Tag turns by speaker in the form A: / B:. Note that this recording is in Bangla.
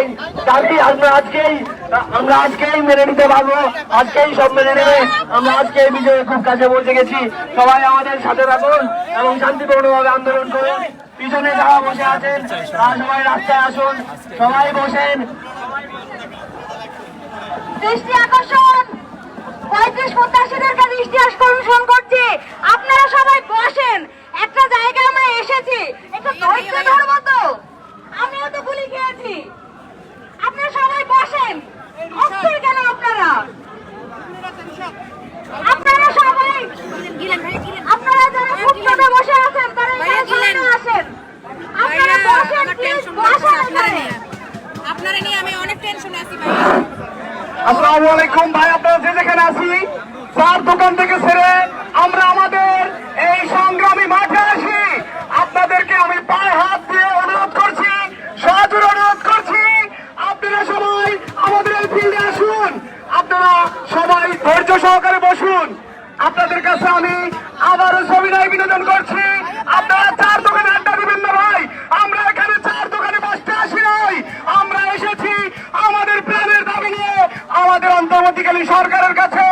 A: আজকেই দাবি আমরা আজকেই। আমরা আজকেই মেনে নিতে পারব। আজকেই সব মেনে নেবে। আমরা আজকে বিজয়ের খুব কাছে পৌঁছে গেছি। সবাই আমাদের সাথে থাকুন এবং শান্তিপূর্ণভাবে আন্দোলন করুন। পিছনে যারা বসে আছেন, তারা সবাই রাস্তায় আসুন। সবাই বসেন।
B: দৃষ্টি আকর্ষণ। পঁয়ত্রিশ পঞ্চাশিদেরকে দৃষ্টি আকর্ষণ করছি আপনারা সবাই বসেন একটা জায়গায় আমরা এসেছি একটু ধৈর্য ধর্ম তো আমিও তো গুলি খেয়েছি আপনারা সবাই বসেন অস্থির কেন আপনারা আপনারা সবাই আপনারা যারা ফুটপাতে বসে আছেন তারা এখানে সামনে আসেন আপনারা বসেন please, বসেন এখানে।
C: আপনারা নিয়ে আমি অনেক টেনশনে আছি ভাইয়া
A: আসসালামু আলাইকুম ভাই, আপনারা যে যেখানে আছি, চার দোকান থেকে ছেড়ে আমরা আমাদের এই সংগ্রামী মাঠে আসি। আপনাদেরকে আমি পায়ে হাত দিয়ে অনুরোধ করছি সজোর অনুরোধ করছি, আপনারা সবাই আমাদের এই ফিল্ডে আসুন। আপনারা সবাই ধৈর্য সহকারে বসুন। আপনাদের কাছে আমি আবারও সবিনয় বিনোদন করছি। আপনারা চার দোকানে আমাদের অন্তর্বর্তীকালীন সরকারের কাছে